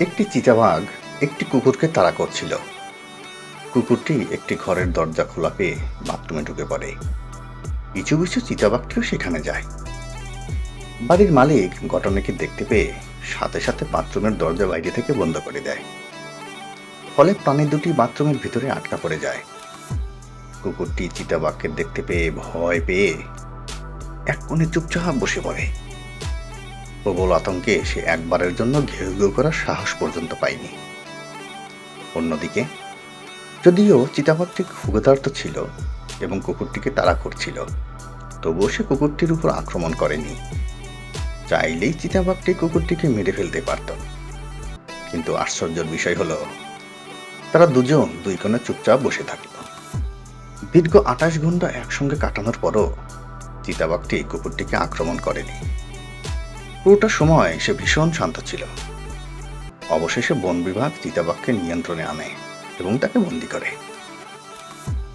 একটি চিতাবাঘ একটি কুকুরকে তাড়া করছিল। কুকুরটি একটি ঘরের দরজা খোলা পেয়ে বাথরুমে ঢুকে পড়ে। কিছু পিছু চিতাবাঘটিও সেখানে যায়। বাড়ির মালিক ঘটনাকে দেখতে পেয়ে সাথে সাথে বাথরুমের দরজা বাইরে থেকে বন্ধ করে দেয়। ফলে প্রাণী দুটি বাথরুমের ভিতরে আটকা পড়ে যায়। কুকুরটি চিতাবাঘকে দেখতে পেয়ে ভয় পেয়ে এক কোণে চুপচাপ বসে পড়ে। প্রবল আতঙ্কে সে একবারের জন্য ঘেউ ঘেউ করার সাহস পর্যন্ত পায়নি। অন্যদিকে, যদিও চিতাবাঘটি ক্ষুধার্ত ছিল এবং কুকুরটিকে তাড়া করছিল, তবুও সে কুকুরটির উপর আক্রমণ করেনি। চাইলেই চিতাবাঘটি কুকুরটিকে মেরে ফেলতে পারত। কিন্তু আশ্চর্যের বিষয় হলো, তারা দুজন দুই কোণে চুপচাপ বসে থাকল। দীর্ঘ আঠাশ ঘণ্টা একসঙ্গে কাটানোর পরও চিতাবাঘটি কুকুরটিকে আক্রমণ করেনি। পুরোটা সময় সে ভীষণ শান্ত ছিল। অবশেষে বন বিভাগ চিতাবাঘকে নিয়ন্ত্রণে আনে এবং তাকে বন্দি করে।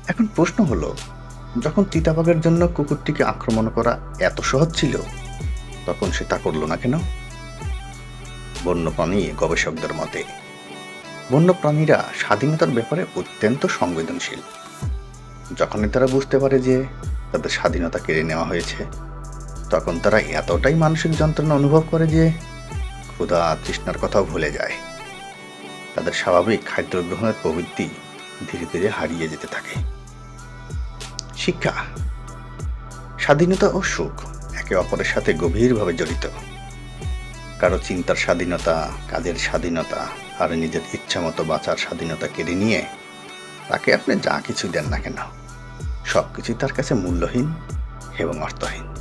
এখন প্রশ্ন হলো, যখন চিতাবাঘের জন্য কুকুরটিকে আক্রমণ করা এত সহজ ছিল, তখন সে তা করল না কেন? বন্যপ্রাণী গবেষকদের মতে, বন্যপ্রাণীরা স্বাধীনতার ব্যাপারে অত্যন্ত সংবেদনশীল। যখনই তারা বুঝতে পারে যে তাদের স্বাধীনতা কেড়ে নেওয়া হয়েছে তখন তারা এতটাই মানসিক যন্ত্রণা অনুভব করে যে ক্ষুধা তৃষ্ণার কথাও ভুলে যায়। তাদের স্বাভাবিক খাদ্য গ্রহণের প্রবৃত্তি ধীরে ধীরে হারিয়ে যেতে থাকে। শিক্ষা, স্বাধীনতা ও সুখ একে অপরের সাথে গভীরভাবে জড়িত। কারও চিন্তার স্বাধীনতা, কাজের স্বাধীনতা আর নিজের ইচ্ছা মতো বাঁচার স্বাধীনতা কেড়ে নিয়ে তাকে আপনি যা কিছু দেন না কেন সব কিছুই তার কাছে মূল্যহীন এবং অর্থহীন।